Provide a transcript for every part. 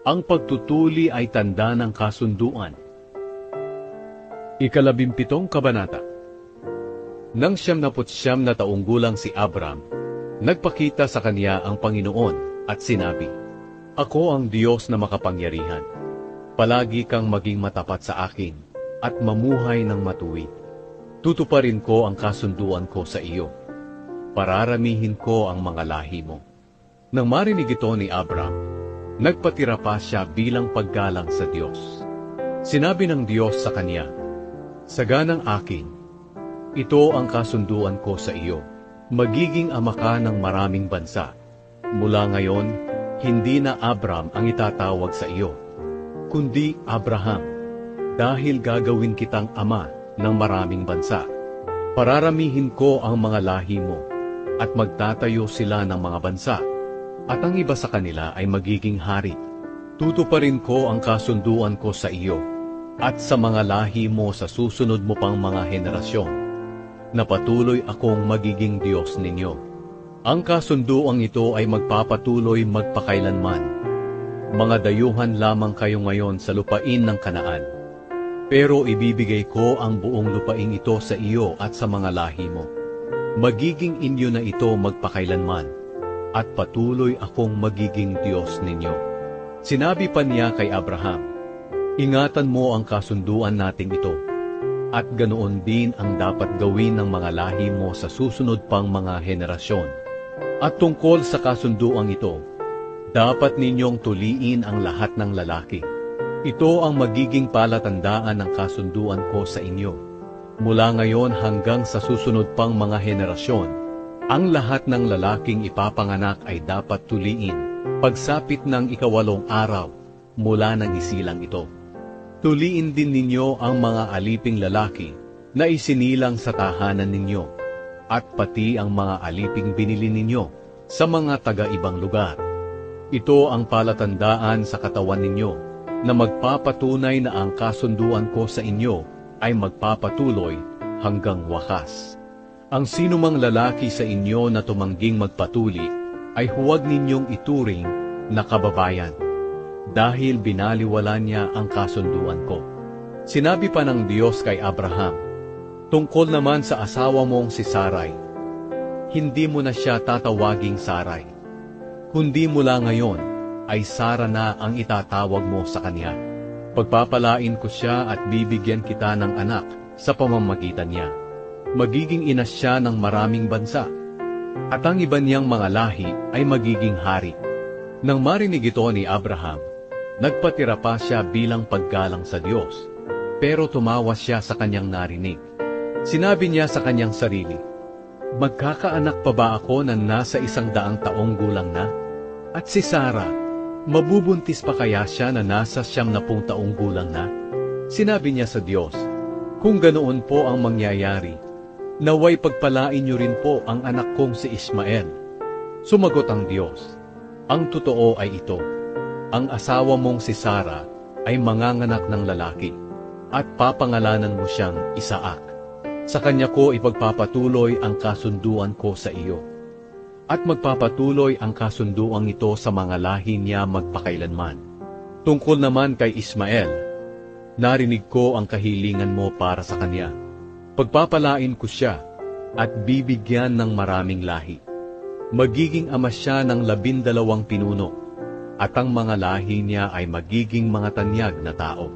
Ang pagtutuli ay tanda ng kasunduan. Ikalabimpitong Kabanata Nang siyam naput siyam na taong gulang si Abram, nagpakita sa kanya ang Panginoon at sinabi, Ako ang Diyos na makapangyarihan. Palagi kang maging matapat sa akin at mamuhay ng matuwid. Tutuparin ko ang kasunduan ko sa iyo. Pararamihin ko ang mga lahi mo. Nang marinig ito ni Abram, nagpatira pa siya bilang paggalang sa Diyos. Sinabi ng Diyos sa kanya, Saganang akin, ito ang kasunduan ko sa iyo. Magiging ama ka ng maraming bansa. Mula ngayon, hindi na Abram ang itatawag sa iyo, kundi Abraham, dahil gagawin kitang ama ng maraming bansa. Pararamihin ko ang mga lahi mo, at magtatayo sila ng mga bansa, at ang iba sa kanila ay magiging hari. Tutuparin ko ang kasunduan ko sa iyo, at sa mga lahi mo sa susunod mo pang mga henerasyon, na patuloy akong magiging Diyos ninyo. Ang kasunduang ito ay magpapatuloy magpakailanman. Mga dayuhan lamang kayo ngayon sa lupain ng kanaan. Pero ibibigay ko ang buong lupaing ito sa iyo at sa mga lahi mo. Magiging inyo na ito magpakailanman, at patuloy akong magiging Diyos ninyo. Sinabi pa niya kay Abraham, Ingatan mo ang kasunduan nating ito, at ganoon din ang dapat gawin ng mga lahi mo sa susunod pang mga henerasyon. At tungkol sa kasunduang ito, dapat ninyong tuliin ang lahat ng lalaki. Ito ang magiging palatandaan ng kasunduan ko sa inyo. Mula ngayon hanggang sa susunod pang mga henerasyon, ang lahat ng lalaking ipapanganak ay dapat tuliin pagsapit ng ikawalong araw mula ng isilang ito. Tuliin din ninyo ang mga aliping lalaki na isinilang sa tahanan ninyo, at pati ang mga aliping binili ninyo sa mga taga-ibang lugar. Ito ang palatandaan sa katawan ninyo na magpapatunay na ang kasunduan ko sa inyo ay magpapatuloy hanggang wakas. Ang sinumang lalaki sa inyo na tumangging magpatuli ay huwag ninyong ituring na kababayan dahil binaliwala niya ang kasunduan ko. Sinabi pa ng Diyos kay Abraham, tungkol naman sa asawa mong si Sarai, hindi mo na siya tatawaging Sarai, kundi mula ngayon ay Sara na ang itatawag mo sa kanya. Pagpapalain ko siya at bibigyan kita ng anak sa pamamagitan niya. Magiging ina siya ng maraming bansa, at ang iba niyang mga lahi ay magiging hari. Nang marinig ito ni Abraham, Nagpatira pa siya bilang paggalang sa Diyos, pero tumawa siya sa kanyang narinig. Sinabi niya sa kanyang sarili, Magkakaanak pa ba ako na nasa isang daang taong gulang na? At si Sarah, mabubuntis pa kaya siya na nasa siyam na pung taong gulang na? Sinabi niya sa Diyos, Kung ganoon po ang mangyayari, naway pagpalain niyo rin po ang anak kong si Ismael. Sumagot ang Diyos, Ang totoo ay ito, ang asawa mong si Sara ay manganganak ng lalaki, at papangalanan mo siyang Isaak. Sa kanya ko ipagpapatuloy ang kasunduan ko sa iyo. At magpapatuloy ang kasunduang ito sa mga lahi niya magpakailanman. Tungkol naman kay Ismael, narinig ko ang kahilingan mo para sa kanya. Pagpapalain ko siya at bibigyan ng maraming lahi. Magiging ama siya ng labindalawang pinuno at ang mga lahi niya ay magiging mga tanyag na tao.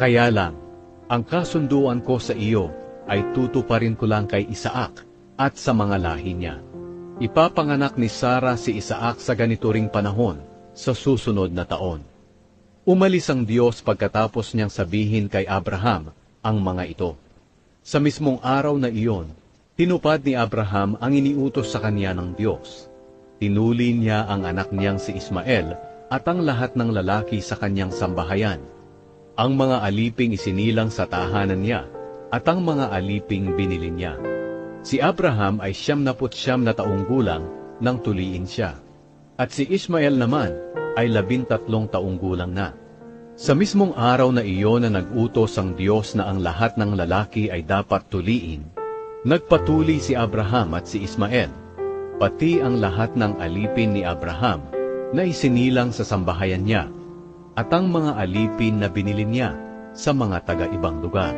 Kaya lang, ang kasunduan ko sa iyo ay tutuparin ko lang kay Isaak at sa mga lahi niya. Ipapanganak ni Sara si Isaak sa ganito ring panahon, sa susunod na taon. Umalis ang Diyos pagkatapos niyang sabihin kay Abraham ang mga ito. Sa mismong araw na iyon, tinupad ni Abraham ang iniutos sa kanya ng Diyos. Tinuli niya ang anak niyang si Ismael at ang lahat ng lalaki sa kanyang sambahayan. Ang mga aliping isinilang sa tahanan niya, at ang mga aliping binili niya. Si Abraham ay siyam na siyam na taong gulang nang tuliin siya. At si Ismael naman ay labintatlong taong gulang na. Sa mismong araw na iyon na nag-utos ang Diyos na ang lahat ng lalaki ay dapat tuliin, nagpatuli si Abraham at si Ismael, pati ang lahat ng alipin ni Abraham na isinilang sa sambahayan niya, at ang mga alipin na binili niya sa mga taga-ibang lugar.